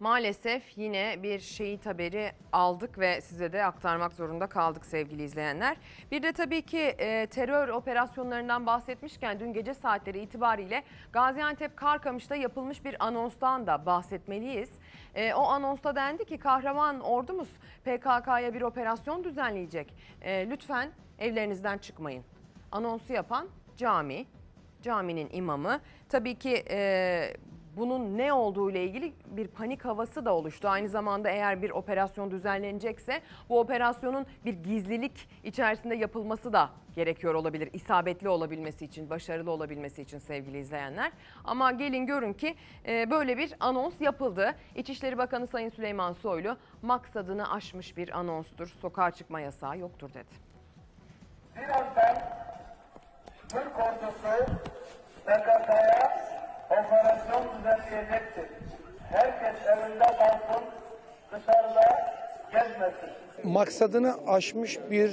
Maalesef yine bir şehit haberi aldık ve size de aktarmak zorunda kaldık sevgili izleyenler. Bir de tabii ki e, terör operasyonlarından bahsetmişken dün gece saatleri itibariyle Gaziantep Karkamış'ta yapılmış bir anonstan da bahsetmeliyiz. E, o anonsta dendi ki kahraman ordumuz PKK'ya bir operasyon düzenleyecek. E, lütfen evlerinizden çıkmayın. Anonsu yapan cami, caminin imamı. Tabii ki e, bunun ne olduğu ile ilgili bir panik havası da oluştu. Aynı zamanda eğer bir operasyon düzenlenecekse bu operasyonun bir gizlilik içerisinde yapılması da gerekiyor olabilir. İsabetli olabilmesi için, başarılı olabilmesi için sevgili izleyenler. Ama gelin görün ki e, böyle bir anons yapıldı. İçişleri Bakanı Sayın Süleyman Soylu maksadını aşmış bir anonstur. Sokağa çıkma yasağı yoktur dedi. Birazdan Türk ordusu PKK'ya düzenleyecektir. Herkes evinde kalsın, dışarıda gezmesin. maksadını aşmış bir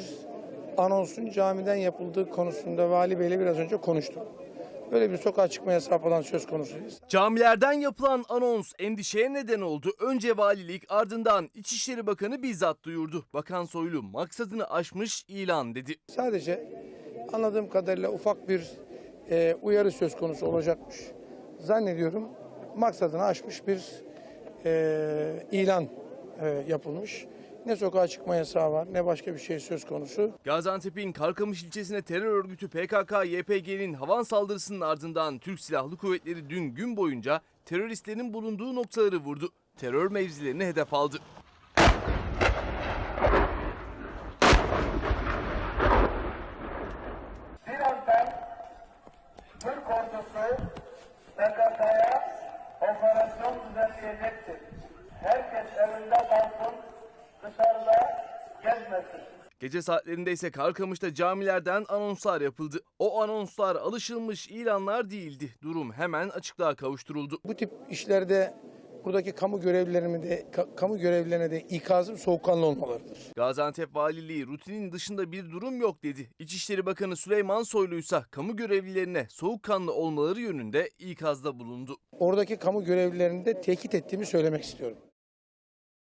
anonsun camiden yapıldığı konusunda Vali Bey'le biraz önce konuştum. Böyle bir sokağa çıkma yasağı falan söz konusu. Camilerden yapılan anons endişeye neden oldu. Önce valilik ardından İçişleri Bakanı bizzat duyurdu. Bakan Soylu maksadını aşmış ilan dedi. Sadece anladığım kadarıyla ufak bir e, uyarı söz konusu olacakmış. Zannediyorum maksadını aşmış bir e, ilan e, yapılmış. Ne sokağa çıkma yasağı var ne başka bir şey söz konusu. Gaziantep'in Karkamış ilçesine terör örgütü PKK-YPG'nin havan saldırısının ardından Türk Silahlı Kuvvetleri dün gün boyunca teröristlerin bulunduğu noktaları vurdu. Terör mevzilerini hedef aldı. Birazdan Türk ordusu PKK'ya operasyon düzenleyecektir. Herkes evinde kalsın, dışarıda gezmesin. Gece saatlerinde ise Karkamış'ta camilerden anonslar yapıldı. O anonslar alışılmış ilanlar değildi. Durum hemen açıklığa kavuşturuldu. Bu tip işlerde buradaki kamu görevlilerine de ka- kamu görevlilerine de ikazım soğukkanlı olmalarıdır. Gaziantep Valiliği rutinin dışında bir durum yok dedi. İçişleri Bakanı Süleyman Soylu ise kamu görevlilerine soğukkanlı olmaları yönünde ikazda bulundu. Oradaki kamu görevlilerini de tehdit ettiğimi söylemek istiyorum.